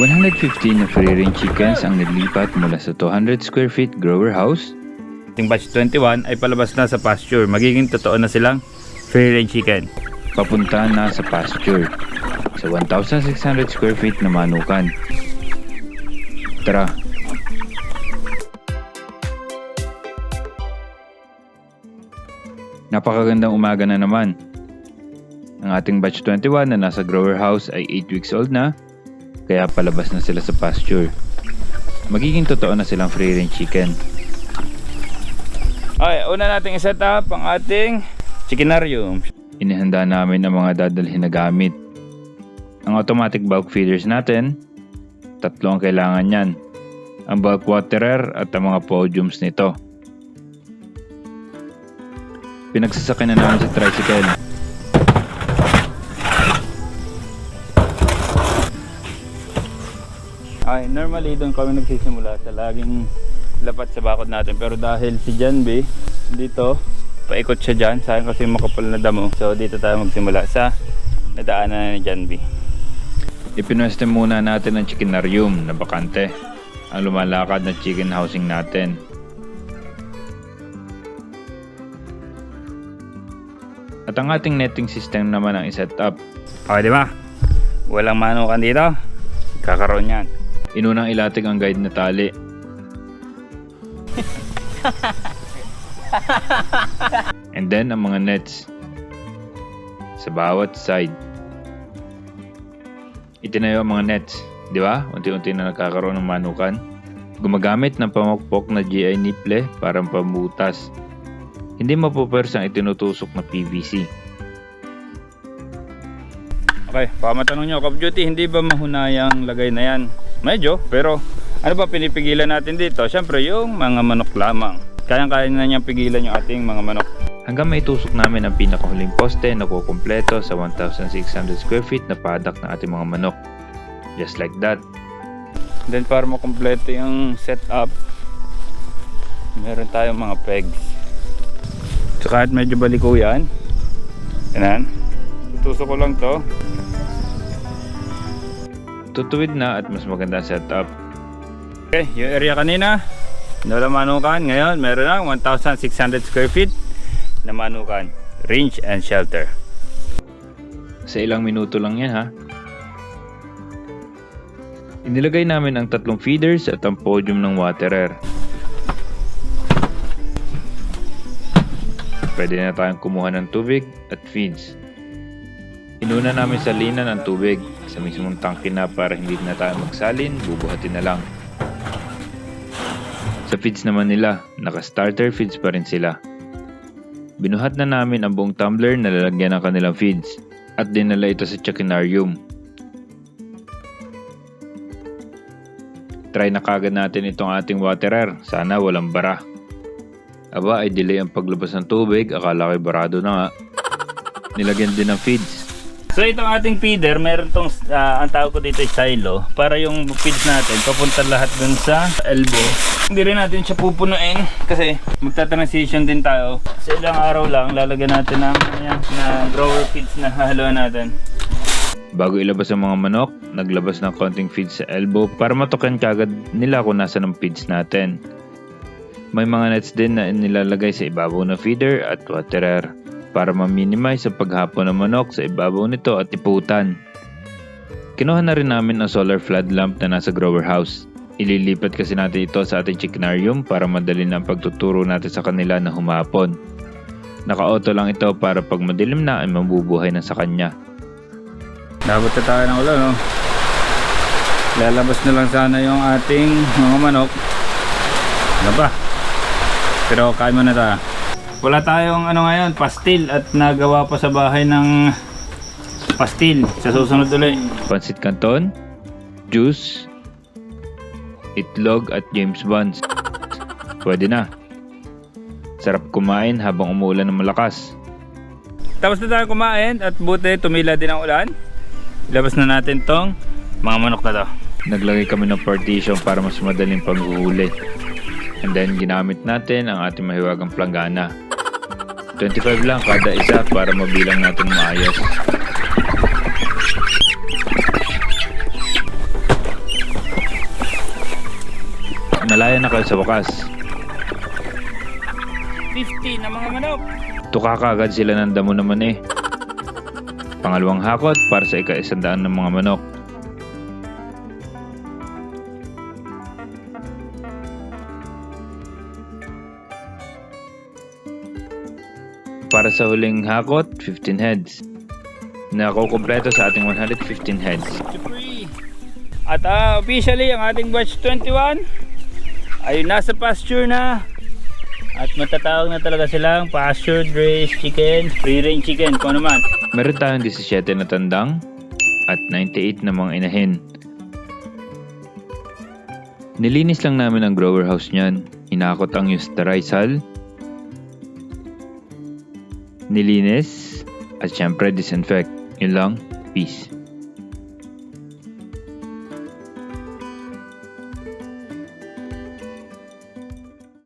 115 na free-range chickens ang naglipat mula sa 200 square feet grower house Ating batch 21 ay palabas na sa pasture. Magiging totoo na silang free range chicken. papunta na sa pasture sa 1,600 square feet na manukan. Tara, Napakagandang umaga na naman. Ang ating batch 21 na nasa grower house ay 8 weeks old na, kaya palabas na sila sa pasture. Magiging totoo na silang free range chicken. Okay, una nating i-set up ang ating chickenarium. Inihanda namin ang mga dadalhin na gamit. Ang automatic bulk feeders natin, tatlo ang kailangan niyan. Ang bulk waterer at ang mga podiums nito. Pinagsasakyan na namin sa tricycle. Okay, normally doon kami nagsisimula sa laging lapat sa bakod natin. Pero dahil si B, dito, paikot siya dyan. Sayang kasi makapal na damo. So dito tayo magsimula sa nadaanan ni B. Ipinweste muna natin ang chickenarium na bakante. Ang lumalakad na chicken housing natin. At ang ating netting system naman ang iset up. Okay, di ba? Walang manukan dito. Kakaroon yan. Inunang ilatig ang guide na tali. And then ang mga nets sa bawat side. Itinayo ang mga nets, di ba? Unti-unti na nagkakaroon ng manukan. Gumagamit ng pamukpok na GI niple para pambutas. Hindi mapupersa ang itinutusok na PVC. Okay, baka matanong nyo, Call Duty, hindi ba mahunayang lagay na yan? Medyo, pero ano ba pinipigilan natin dito? Siyempre, yung mga manok lamang. Kayang-kaya na niyang pigilan yung ating mga manok. Hanggang maitusok namin ang pinakahuling poste na kukumpleto sa 1,600 square feet na paddock ng ating mga manok. Just like that. Then para makompleto yung setup, meron tayong mga pegs. So kahit medyo baliko yan, yan Tutusok ko lang to. Tutuwid na at mas maganda setup. Okay, yung area kanina, wala manukan. Ngayon, meron na 1,600 square feet na manukan. Range and shelter. Sa ilang minuto lang yan ha. Inilagay namin ang tatlong feeders at ang podium ng waterer. Pwede na tayong kumuha ng tubig at feeds. Inuna namin salinan ang tubig sa mismong tangke na para hindi na tayo magsalin, bubuhatin na lang. Sa feeds naman nila, naka-starter feeds pa rin sila. Binuhat na namin ang buong tumbler na lalagyan ng kanilang feeds at dinala ito sa chickenarium. Try na kagad natin itong ating waterer. Sana walang bara. Aba ay delay ang paglabas ng tubig. Akala ko'y barado na nga. Nilagyan din ng feeds. So itong ating feeder, meron tong ah, ang tawag ko dito ay silo para yung feeds natin papunta lahat dun sa elbow. Hindi rin natin siya pupunuin kasi magta-transition din tayo. Sa ilang araw lang lalagyan natin ng yan, na grower feeds na hahaluan natin. Bago ilabas ang mga manok, naglabas ng konting feeds sa elbow para matukan kagad nila kung nasa ng feeds natin. May mga nets din na nilalagay sa ibabaw ng feeder at waterer para ma-minimize ang paghapon ng manok sa ibabaw nito at iputan. Kinuha na rin namin ang solar flood lamp na nasa grower house. Ililipat kasi natin ito sa ating chickenarium para madali na ang pagtuturo natin sa kanila na humapon. Naka-auto lang ito para pag madilim na ay mabubuhay na sa kanya. Dapat na tayo ng ulan, no? Lalabas na lang sana yung ating mga manok. Ano ba? Pero kain mo na tayo. Wala tayong ano ngayon, pastil at nagawa pa sa bahay ng pastil. Sa susunod ulit. Pansit Canton, juice, itlog at James Bonds. Pwede na. Sarap kumain habang umuulan ng malakas. Tapos na tayo kumain at buti tumila din ang ulan. Ilabas na natin tong mga manok na to. Naglagay kami ng partition para mas madaling paghuhuli. And then ginamit natin ang ating mahiwagang planggana. 25 lang kada isa para mabilang natin maayos. Nalaya na kayo sa wakas. 50 na mga manok. Tuka kaagad sila ng damo naman eh. Pangalawang hakot para sa ika-isandaan ng mga manok. Para sa huling hakot, 15 heads. Nakukumpleto sa ating 115 heads. At ah, officially ang ating batch 21 ay nasa pasture na. At matatawag na talaga silang pastured raised chicken, free range chicken, kung ano man. Meron tayong 17 na tandang at 98 na mga inahin. Nilinis lang namin ang grower house niyan. Hinakot ang eusterizal. Nilinis at syempre disinfect. Yun lang. Peace.